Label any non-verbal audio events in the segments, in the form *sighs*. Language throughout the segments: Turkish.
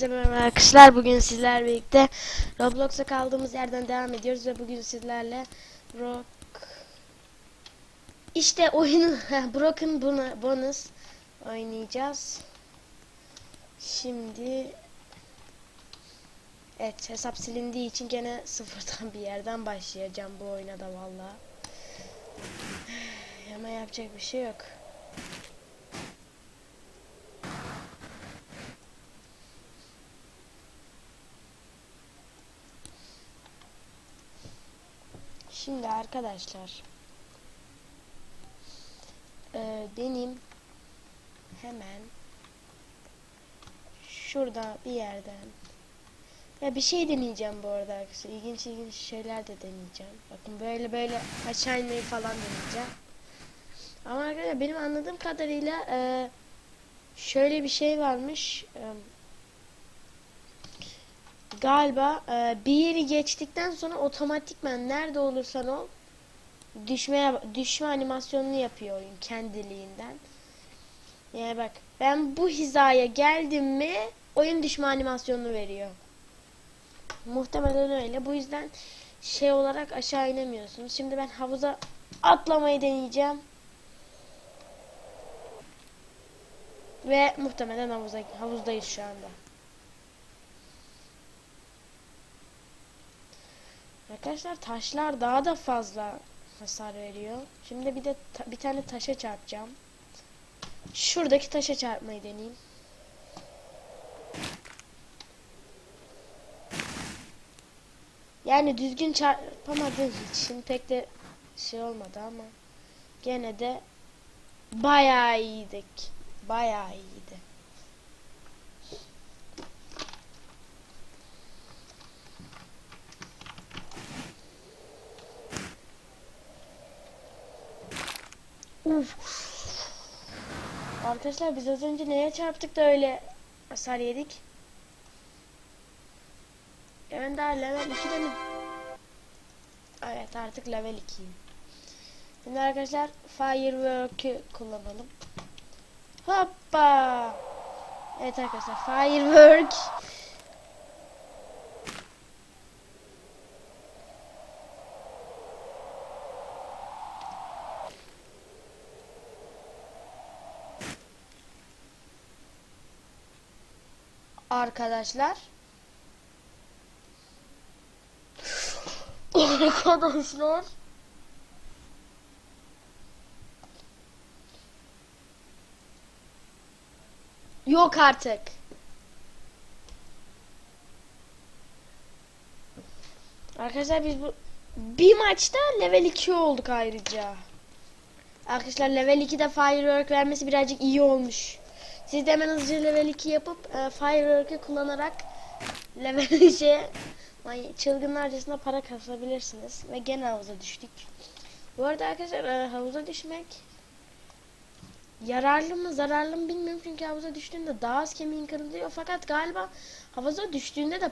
Merhaba arkadaşlar. Bugün sizlerle birlikte Roblox'a kaldığımız yerden devam ediyoruz ve bugün sizlerle Rock işte oyunu *laughs* Broken Bonus oynayacağız. Şimdi Evet hesap silindiği için gene *laughs* sıfırdan bir yerden başlayacağım bu oyuna da valla. *sighs* Ama yapacak bir şey yok. Şimdi arkadaşlar eee, benim hemen şurada bir yerden ya bir şey deneyeceğim bu arada arkadaşlar. İlginç ilginç şeyler de deneyeceğim. Bakın böyle böyle aşağı inmeyi falan deneyeceğim. Ama arkadaşlar benim anladığım kadarıyla eee, şöyle bir şey varmış. Eee, galiba e, bir yeri geçtikten sonra otomatikman nerede olursan ol düşmeye düşme animasyonunu yapıyor oyun kendiliğinden. Yani bak ben bu hizaya geldim mi oyun düşme animasyonunu veriyor. Muhtemelen öyle. Bu yüzden şey olarak aşağı inemiyorsunuz. Şimdi ben havuza atlamayı deneyeceğim. Ve muhtemelen havuza, havuzdayız şu anda. Arkadaşlar taşlar daha da fazla hasar veriyor. Şimdi bir de bir tane taşa çarpacağım. Şuradaki taşa çarpmayı deneyeyim. Yani düzgün çarpamadığım için pek de şey olmadı ama gene de bayağı iyiydik. Bayağı iyiydi. Uf. Arkadaşlar biz az önce neye çarptık da öyle hasar yedik? Daha level 2'de mi? Evet artık level 2'yim. Şimdi arkadaşlar Firework'ü kullanalım. Hoppa! Evet arkadaşlar Firework arkadaşlar. arkadaşlar. Yok artık. Arkadaşlar biz bu bir maçta level 2 olduk ayrıca. Arkadaşlar level 2'de firework vermesi birazcık iyi olmuş. Siz de hemen hızlıca level 2 yapıp e, firework'ı kullanarak level *laughs* şey vay, çılgınlarcasına para kasabilirsiniz. Ve gene havuza düştük. Bu arada arkadaşlar e, havuza düşmek yararlı mı zararlı mı bilmiyorum çünkü havuza düştüğünde daha az kemiğin kırılıyor fakat galiba havuza düştüğünde de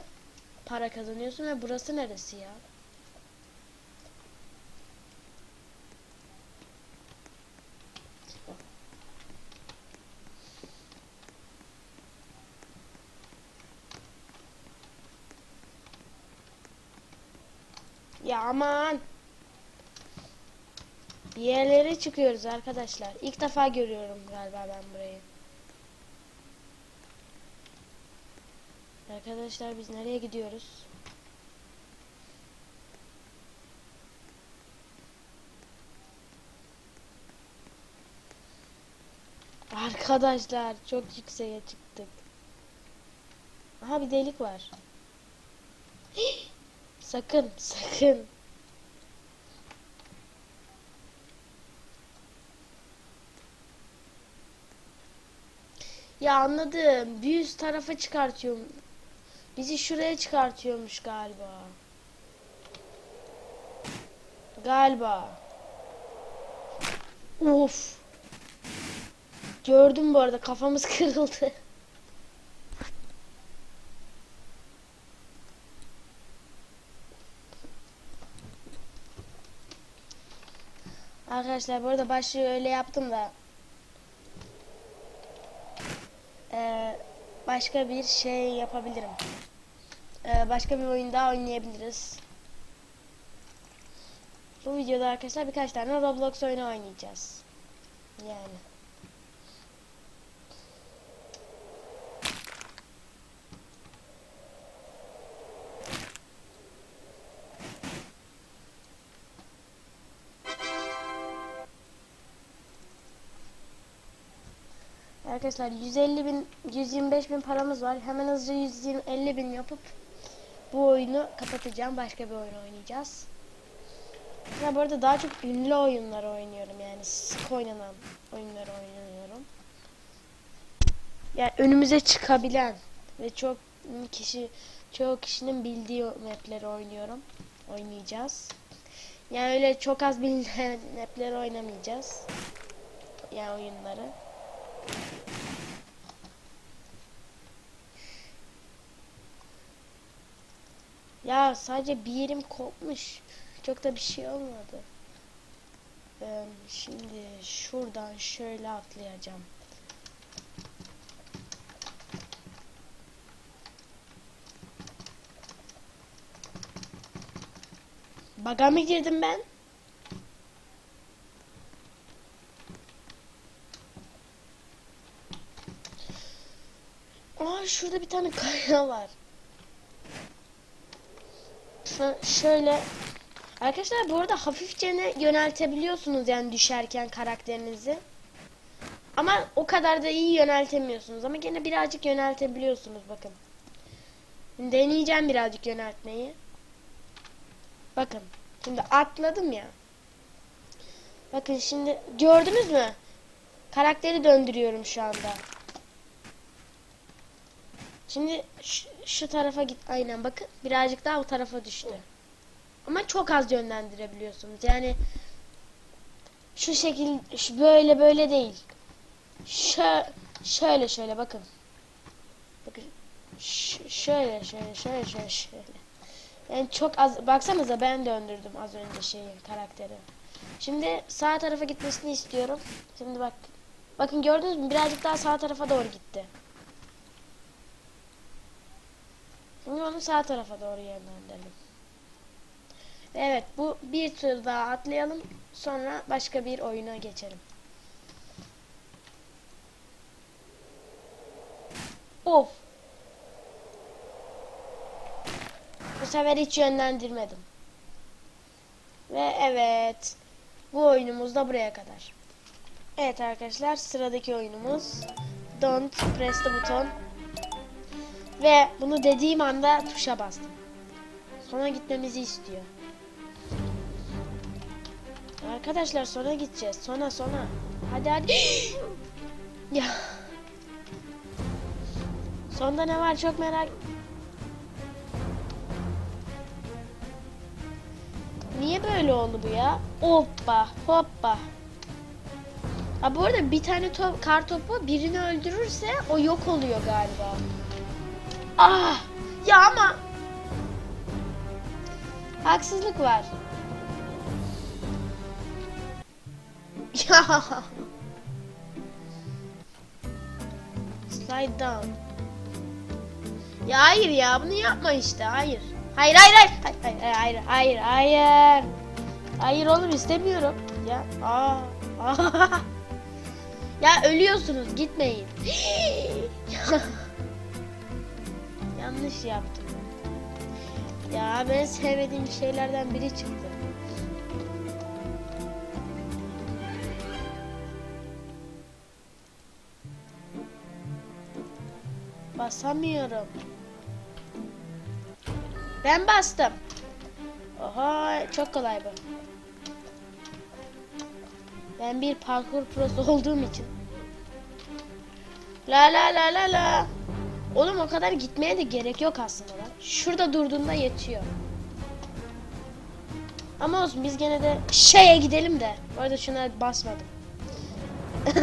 para kazanıyorsun ve burası neresi ya? Ya aman. Bir yerlere çıkıyoruz arkadaşlar. İlk defa görüyorum galiba ben burayı. Arkadaşlar biz nereye gidiyoruz? Arkadaşlar çok yükseğe çıktık. Aha bir delik var. Sakın sakın. Ya anladım. Bir üst tarafa çıkartıyorum. Bizi şuraya çıkartıyormuş galiba. Galiba. Of. Gördüm bu arada kafamız *laughs* kırıldı. Arkadaşlar bu arada başlığı öyle yaptım da. Eee başka bir şey yapabilirim. Ee, başka bir oyun daha oynayabiliriz. Bu videoda arkadaşlar birkaç tane Roblox oyunu oynayacağız. Yani. Arkadaşlar 150 bin, 125 bin paramız var. Hemen hızlıca 150 bin yapıp bu oyunu kapatacağım. Başka bir oyun oynayacağız. Ya bu arada daha çok ünlü oyunlar oynuyorum yani sık oynanan oyunları oynuyorum. Yani önümüze çıkabilen ve çok kişi çok kişinin bildiği mapleri oynuyorum. Oynayacağız. Yani öyle çok az bilinen *laughs* mapleri oynamayacağız. Yani oyunları. Ya sadece bir yerim kopmuş. Çok da bir şey olmadı. Şimdi şuradan şöyle atlayacağım. Baga mı girdim ben? Aa şurada bir tane kaya var. Şu, şöyle Arkadaşlar bu arada hafifçe ne yöneltebiliyorsunuz yani düşerken karakterinizi. Ama o kadar da iyi yöneltemiyorsunuz ama gene birazcık yöneltebiliyorsunuz bakın. Deneyeceğim birazcık yöneltmeyi. Bakın. Şimdi atladım ya. Bakın şimdi gördünüz mü? Karakteri döndürüyorum şu anda. Şimdi şu, şu tarafa git. Aynen bakın. Birazcık daha o tarafa düştü. Ama çok az yönlendirebiliyorsunuz. Yani şu şekil şu böyle böyle değil. Şö şöyle şöyle bakın. Bakın. Ş şöyle şöyle şöyle şöyle şöyle. Yani çok az baksanıza ben döndürdüm az önce şeyi karakteri. Şimdi sağ tarafa gitmesini istiyorum. Şimdi bak. Bakın gördünüz mü? Birazcık daha sağ tarafa doğru gitti. Şimdi onu sağ tarafa doğru yönlendirdim. Evet bu bir tur daha atlayalım. Sonra başka bir oyuna geçelim. Of. Bu sefer hiç yönlendirmedim. Ve evet. Bu oyunumuz da buraya kadar. Evet arkadaşlar sıradaki oyunumuz Don't press the button. Ve bunu dediğim anda tuşa bastım. Sonra gitmemizi istiyor. Arkadaşlar sonra gideceğiz. Sonra sonra. Hadi hadi. *gasps* ya. Sonda ne var çok merak. Niye böyle oldu bu ya? Hoppa hoppa. Ha bu arada bir tane top, kar topu birini öldürürse o yok oluyor galiba. Ah! Ya ama haksızlık var. Ya. Slide down. Ya hayır ya bunu yapma işte hayır. Hayır hayır hayır hayır hayır hayır hayır hayır. Oğlum istemiyorum. Ya aa. *laughs* ya ölüyorsunuz gitmeyin. *gasps* Yanlış yaptım. Ya ben sevmediğim şeylerden biri çıktı. Basamıyorum. Ben bastım. Oha çok kolay bu. Ben bir parkur prosu *laughs* olduğum için. La la la la la. Oğlum o kadar gitmeye de gerek yok aslında lan. Şurada durduğunda yetiyor. Ama olsun biz gene de şeye gidelim de. Bu arada şuna basmadım. *laughs*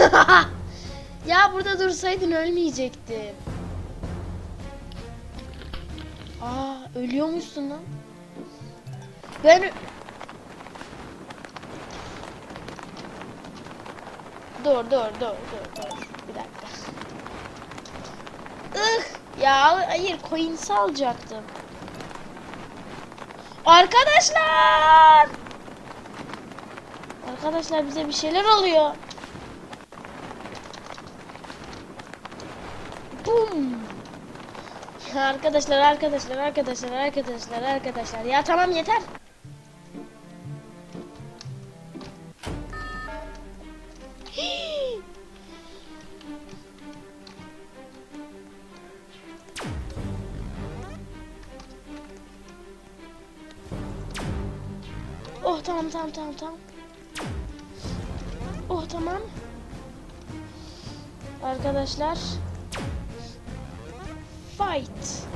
ya burada dursaydın ölmeyecektin. Aa ölüyormuşsun lan. Ben Dur dur dur dur dur. Ih ya hayır coins alacaktım. Arkadaşlar! Arkadaşlar bize bir şeyler oluyor. Bum. *laughs* Arkadaşlar arkadaşlar arkadaşlar arkadaşlar arkadaşlar ya tamam yeter. Tamam tamam tamam. Oh tamam. Arkadaşlar. Fight.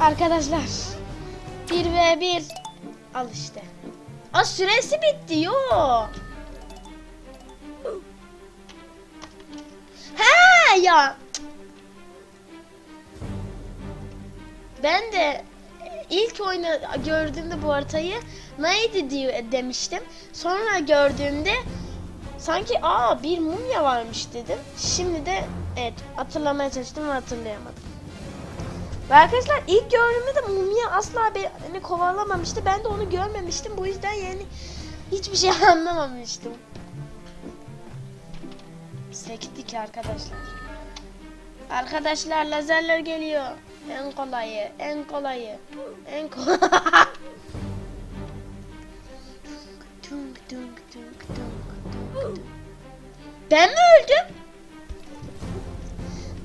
Arkadaşlar. 1 ve 1. Al işte. Aa süresi bitti yo. Ha ya. Ben de ilk oyunu gördüğümde bu haritayı neydi diye demiştim. Sonra gördüğümde sanki aa bir mumya varmış dedim. Şimdi de evet hatırlamaya çalıştım ve hatırlayamadım. Ve arkadaşlar ilk gördüğümde de mumya asla beni kovalamamıştı. Ben de onu görmemiştim. Bu yüzden yani hiçbir şey *laughs* anlamamıştım. Sektik arkadaşlar. Arkadaşlar lazerler geliyor. En kolayı, en kolayı, en kolay. Ben mi öldüm?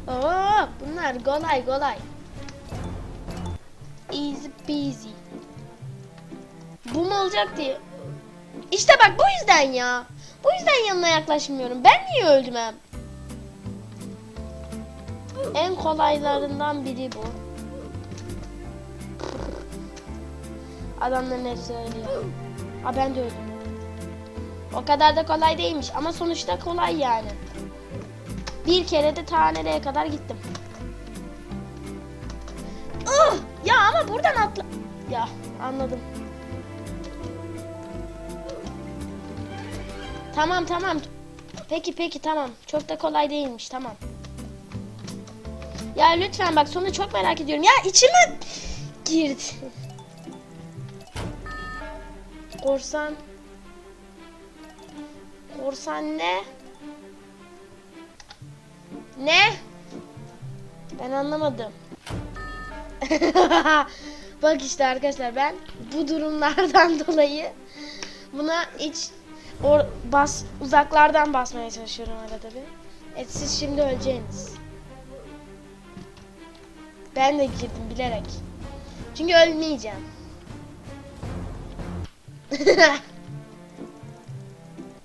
Oo, bunlar kolay kolay. Easy peasy. Bu mu olacak diye. İşte bak bu yüzden ya. Bu yüzden yanına yaklaşmıyorum. Ben niye öldüm hem? En kolaylarından biri bu. Adamların hepsi ölüyor. Aa ben de öldüm. O kadar da kolay değilmiş ama sonuçta kolay yani. Bir kere de ta nereye kadar gittim. Ah! Ya ama buradan atla... Ya anladım. Tamam tamam. Peki peki tamam. Çok da kolay değilmiş tamam. Ya lütfen bak sonu çok merak ediyorum. Ya içime girdi. Korsan. Korsan ne? Ne? Ben anlamadım. *laughs* bak işte arkadaşlar ben bu durumlardan *laughs* dolayı buna hiç or bas uzaklardan basmaya çalışıyorum arada bir. Evet siz şimdi öleceğiniz. Ben de girdim bilerek. Çünkü ölmeyeceğim. *laughs*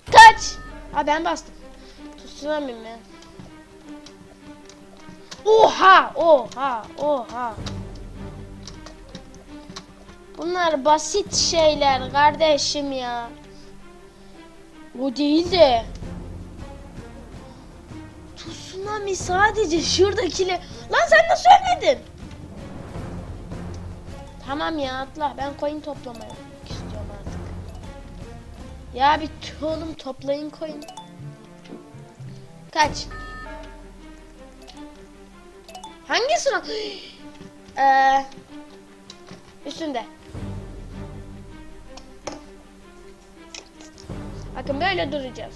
Kaç! Ha ben bastım. Tutunamayayım ben. Oha! Oha! Oha! Bunlar basit şeyler kardeşim ya. O değil de. Tsunami sadece şuradakile. Lan sen nasıl ölmedin? Tamam ya atla. Ben coin toplamaya istiyorum artık. Ya bir oğlum toplayın coin. Kaç? Hangisi o? *gasps* Eee üstünde. Bakın böyle duracağız.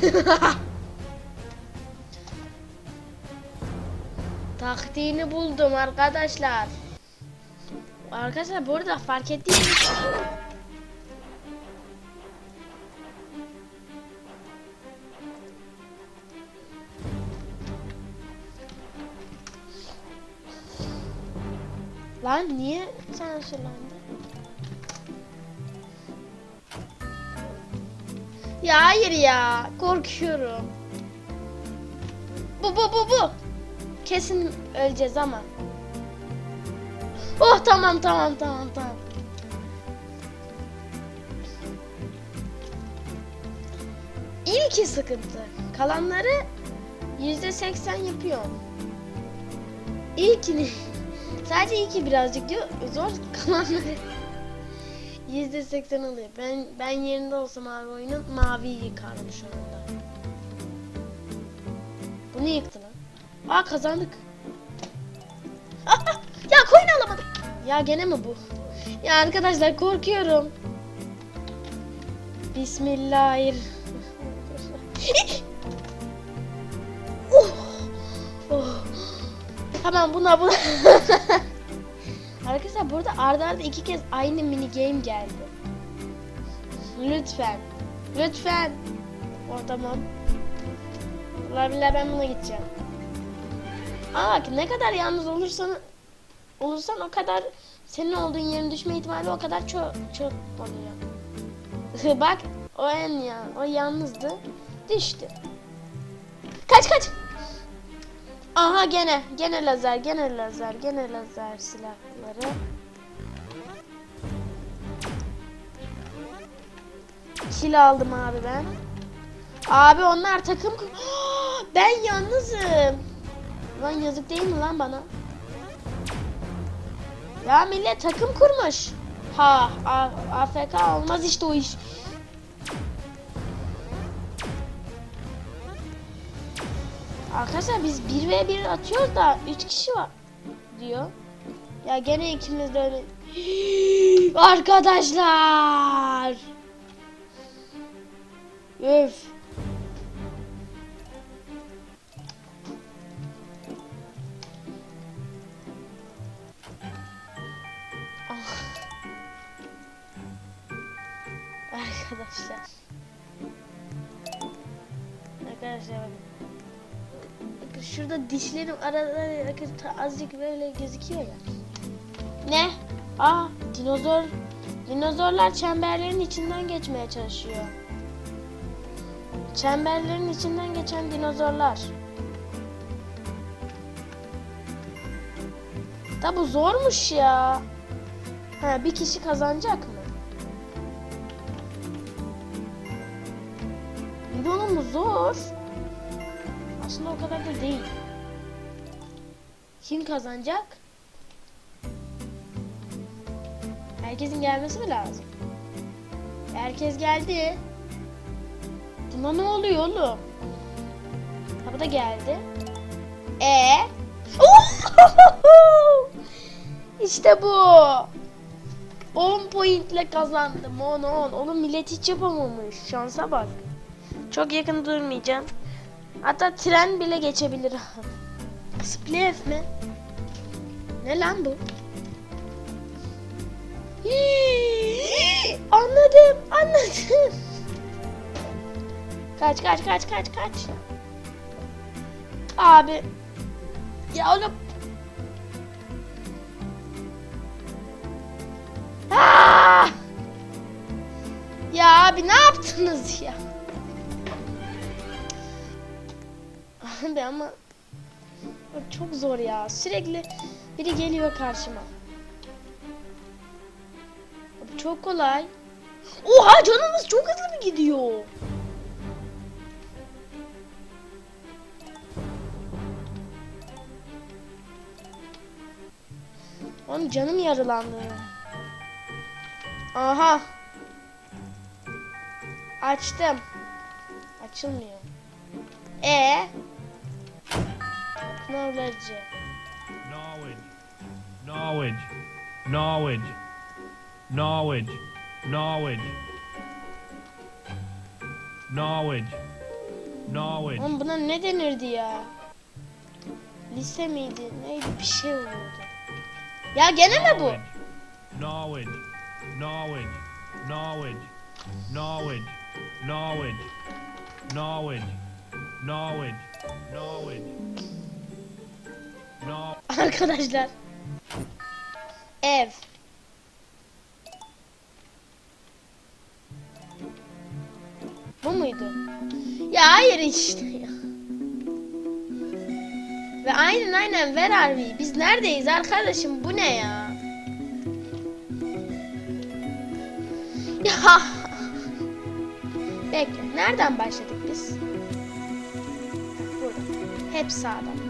*laughs* Taktiğini buldum arkadaşlar. Arkadaşlar bu arada fark ettiyseniz Lan niye sansürlendi? Ya hayır ya. Korkuyorum. Bu bu bu bu. Kesin öleceğiz ama. Oh tamam tamam tamam tamam. İlki sıkıntı. Kalanları Yüzde seksen yapıyorum. İlkini *laughs* sadece ilki birazcık diyor zor kalanları yüzde seksen oluyor. Ben ben yerinde olsam abi oyunun maviyi yıkarım şu anda. Bunu yıktı lan. Aa kazandık. *laughs* ya coin alamadım. Ya gene mi bu? Ya arkadaşlar korkuyorum. Bismillahirrahmanirrahim. *laughs* oh. Oh. Tamam buna buna. *laughs* Arkadaşlar burada arda arda iki kez aynı mini game geldi. Lütfen. Lütfen. O tamam. Vallahi ben buna gideceğim. Aa bak ne kadar yalnız olursan olursan o kadar senin olduğun yerin düşme ihtimali o kadar çok çok oluyor. *laughs* bak o en ya o yalnızdı düştü. Kaç kaç. Aha gene gene lazer gene lazer gene lazer silahları. Kill aldım abi ben. Abi onlar takım kur- Ben yalnızım. Lan yazık değil mi lan bana? Ya millet takım kurmuş. Ha, A- AFK olmaz işte o iş. Arkadaşlar biz 1 ve 1 atıyoruz da 3 kişi var diyor. Ya gene ikimiz de öyle. *gasps* Arkadaşlar. Üf. Ah. Arkadaşlar. Arkadaşlar bakın. Bakın şurada dişlerim arada azıcık böyle gözüküyor ya. Ne? Aa dinozor. Dinozorlar çemberlerin içinden geçmeye çalışıyor. Çemberlerin içinden geçen dinozorlar. Da bu zormuş ya. Ha bir kişi kazanacak mı? Bu zor. Aslında o kadar da değil. Kim kazanacak? Herkesin gelmesi mi lazım? Herkes geldi. Buna ne oluyor oğlum? Bu da geldi. E *laughs* İşte bu. 10 pointle kazandım. 10 10. Oğlum millet hiç yapamamış. Şansa bak. Çok yakın durmayacağım. Hatta tren bile geçebilir. Spliff mi? Ne lan bu? Anladım, anladım. Kaç, kaç, kaç, kaç, kaç. Abi. Ya oğlum. Aa! Ya abi ne yaptınız ya? *laughs* Abi ama çok zor ya. Sürekli biri geliyor karşıma. Abi çok kolay. Oha canımız çok hızlı mı gidiyor? Oğlum canım yaralandı. Aha. Açtım. Açılmıyor. E Knowledge. Knowledge. Knowledge. Knowledge. Knowledge. Knowledge. Knowledge. Knowledge. Oğlum buna ne denirdi ya? Lise miydi? Neydi? Bir şey oluyordu. Ya gene mi bu? Knowledge. Knowledge. Knowledge. Knowledge. Knowledge. Knowledge. Knowledge. Knowledge. Arkadaşlar. Ev. Bu muydu? Ya hayır işte ya. Ve aynen aynen are we? Biz neredeyiz arkadaşım? Bu ne ya? Ya. Bekle. Nereden başladık biz? Burada. Hep sağdan.